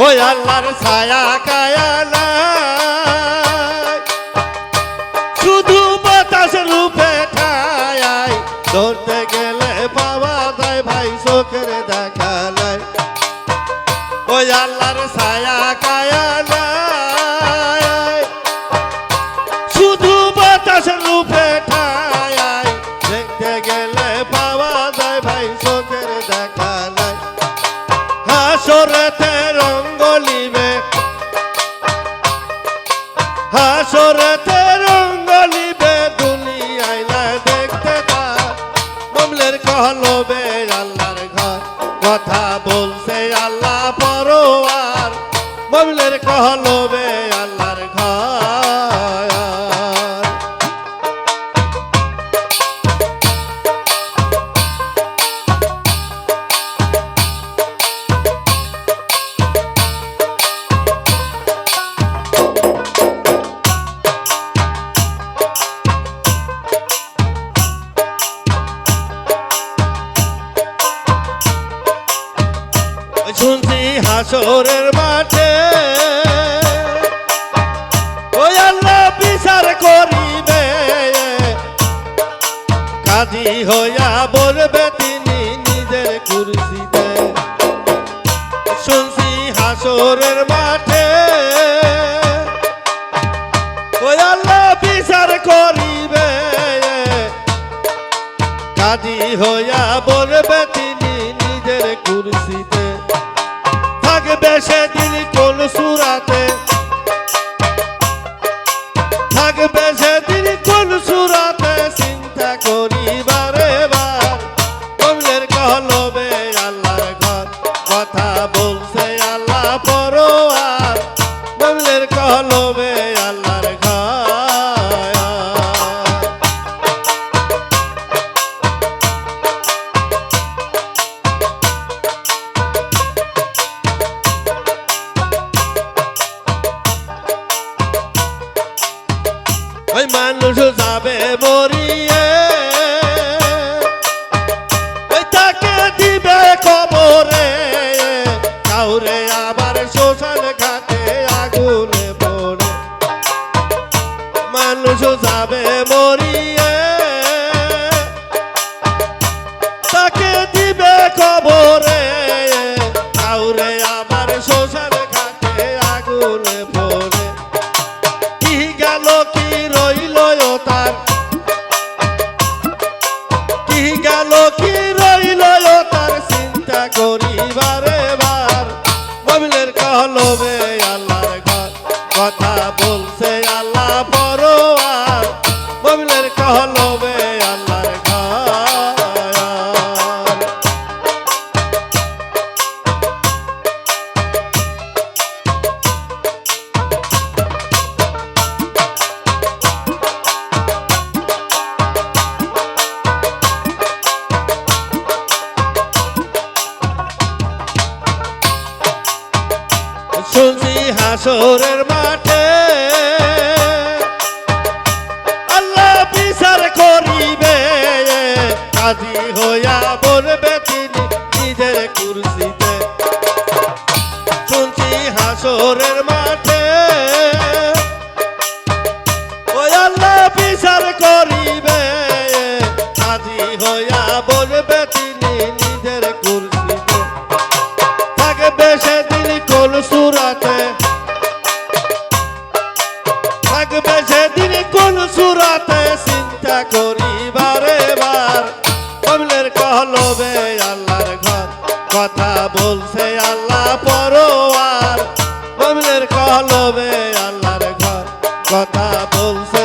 আল্লাহর ছায়া কায়াল শুধু বাতাস রূপে ঠায় ধরতে মামলের কহলবে আল্লাহর ঘর। শুনছি হাসরের মাঠে। ওই আল্লাহ বিচার করিবে। কাজী হইয়া বলবে তিনি নিজের কুরসিতে। শুনছি হাসরের মাঠে। ওই আল্লাহ বিচার করিবে। কাজী হইয়া বলবে ese ওই মানুষ যাবে মরিয়ে। ওই তাকে দিবে কবরে। কাউরে আবার শ্মশান ঘাটে আগুনে পড়ে। মানুষ যাবে মরিয়ে। তাকে দিবে কবরে। কাউরে আবার শ্মশান ঘাটে আগুনে পড়ে। quiero হাসরের মাঠে। আল্লাহ বিচার করিবে। কাজী হইয়া বলবে তিনি নিজের কুরসিতে। শুনছি হাসরের মাঠে। ওই আল্লাহ বিচার করিবে। কথা বলছে?